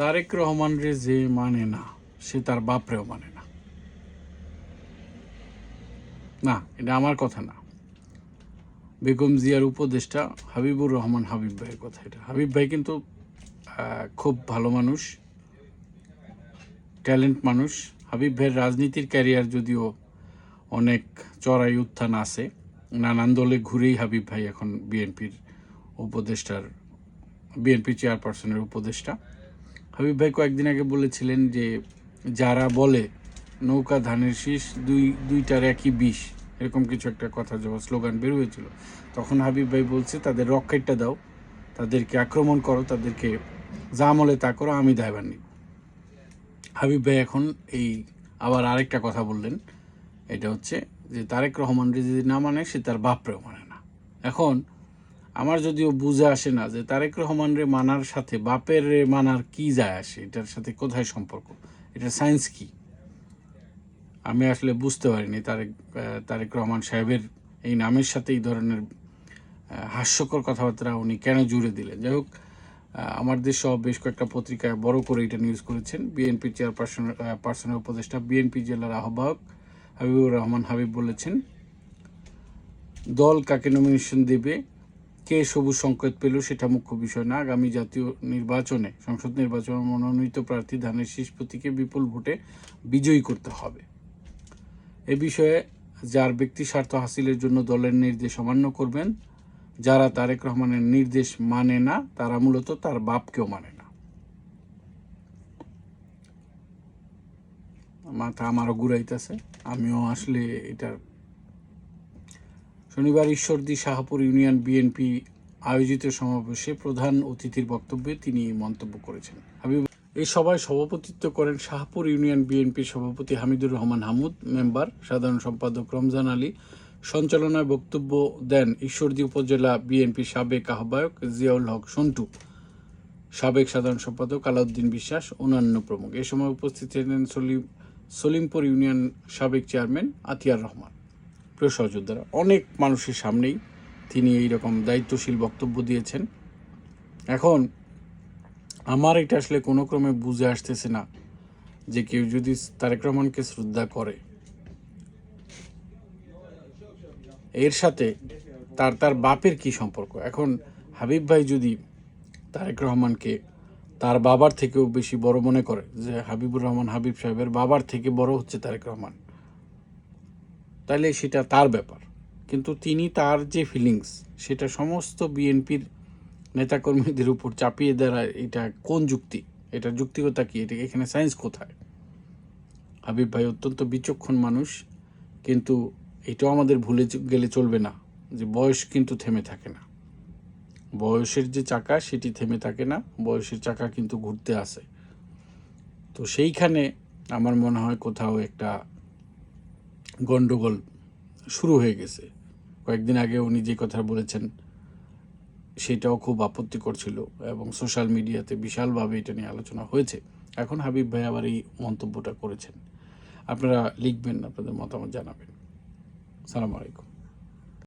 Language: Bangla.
তারেক রহমান রে যে মানে না, সে তার বাপরেও মানে না। না, এটা আমার কথা না। বেগম জিয়ার উপদেষ্টা হাবিবুর রহমান হাবিব ভাইয়ের কথা এটা। হাবিব ভাই কিন্তু খুব ভালো মানুষ, ট্যালেন্ট মানুষ। হাবিব ভাইয়ের রাজনীতির ক্যারিয়ার যদিও অনেক চড়াই উত্থান আছে, নানান দলে ঘুরেই হাবিব ভাই এখন বিএনপির উপদেষ্টার, বিএনপি চেয়ারপারসনের উপদেষ্টা। হাবিব ভাই কয়েকদিন আগে বলেছিলেন যে, যারা বলে নৌকা, ধানের শীষ দুই, দুইটার একই বিষ, এরকম কিছু একটা কথা যখন স্লোগান বের হয়েছিল। তখন হাবিব ভাই বলছে, তাদের রকেটটা দাও, তাদেরকে আক্রমণ করো, তাদেরকে যা আমলে তা করো, আমি দায়ভার নিব। হাবিব ভাই এখন এই আবার আরেকটা কথা বললেন। এটা হচ্ছে যে, তারেক রহমান যদি না মানে সে তার বাপরেও মানে না। এখন আমার যদিও বুঝে আসে না যে তারেক রহমান রে মানার সাথে বাপের রে মানার কি যায় আসে, এটার সাথে কোথায় সম্পর্ক? এটা সায়েন্স কি? আমি আসলে বুঝতে পারিনি তারেক তারেক রহমান সাহেবের এই নামের সাথে এই ধরনের হাস্যকর কথাবার্তা উনি কেন জুড়ে দিলেন? যাই হোক আমার দেশ সহ বেশ কয়েকটা পত্রিকায় বড় করে এটা নিউজ করেছেন। বিএনপি চেয়ারপারসন পার্সনের উপদেষ্টা বিএনপি জেলার আহ্বায়ক হাবিবুর রহমান হাবিব বলেছেন, দল কাকে নমিনেশন দেবে কে সবুজ সংকেত পেল সেটা মুখ্য বিষয় না। আগামী জাতীয় নির্বাচনে, সংসদ নির্বাচনে মনোনীত প্রার্থী ধানের শীষ প্রতীকে বিপুল ভোটে বিজয়ী করতে হবে। এ বিষয়ে যার ব্যক্তি স্বার্থ হাসিলের জন্য দলের নির্দেশ অমান্য করবেন, যারা তারেক রহমানের নির্দেশ মানে না, তারা মূলত তার বাপকেও মানে না। মাথা আমারও ঘুরাইতেছে, আমিও আসলে এটার শনিবার ঈশ্বরদী শাহপুর ইউনিয়ন বিএনপি আয়োজিত সমাবেশে প্রধান অতিথির বক্তব্যে তিনি মন্তব্য করেছেন। হাবিব এই সভায় সভাপতিত্ব করেন শাহপুর ইউনিয়ন বিএনপির সভাপতি হামিদুর রহমান হামুদ, মেম্বার, সাধারণ সম্পাদক রমজান আলী, সঞ্চালনায় বক্তব্য দেন ঈশ্বরদী উপজেলা বিএনপির সাবেক আহ্বায়ক জিয়াউল হক সন্টু, সাবেক সাধারণ সম্পাদক আলাউদ্দিন বিশ্বাস, অন্যান্য প্রমুখ। এ সময় উপস্থিত ছিলেন সলিম সলিমপুর ইউনিয়ন সাবেক চেয়ারম্যান আতিয়ার রহমান। প্রিয় সহযোদ্ধারা, অনেক মানুষের সামনেই তিনি এই রকম দায়িত্বশীল বক্তব্য দিয়েছেন। এখন, আমার এটা আসলে কোনো ক্রমে বুঝে আসতেছে না যে কেউ যদি তারেক রহমানকে শ্রদ্ধা করে, এর সাথে তার তার বাপের কি সম্পর্ক? এখন হাবিব ভাই যদি তারেক রহমানকে তার বাবার থেকেও বেশি বড় মনে করে, যে হাবিবুর রহমান হাবিব সাহেবের বাবার থেকে বড় হচ্ছে তারেক রহমান তাহলে সেটা তার ব্যাপার। কিন্তু তিনি তার যে ফিলিংস সেটা সমস্ত বিএনপির নেতাকর্মীদের উপর চাপিয়ে দেওয়া এটা কোন যুক্তি? এটা যুক্তিকতা কি? এটা এখানে সায়েন্স কোথায়? হাবিব ভাই অত্যন্ত বিচক্ষণ মানুষ, কিন্তু এটাও আমাদের ভুলে গেলে চলবে না যে বয়স কিন্তু থেমে থাকে না। বয়সের যে চাকা, সেটি থেমে থাকে না, বয়সের চাকা কিন্তু ঘুরতে আসে। তো সেইখানে আমার মনে হয় কোথাও একটা গন্ডগোল শুরু হয়ে গেছে। কয়েকদিন আগে উনি যে কথা বলেছেন, সেটাও খুব আপত্তিকর ছিল এবং সোশ্যাল মিডিয়াতে বিশালভাবে এটা নিয়ে আলোচনা হয়েছে। এখন হাবিব ভাই আবার এই মন্তব্যটা করেছেন। আপনারা লিখবেন, আপনাদের মতামত জানাবেন। সালাম আলাইকুম।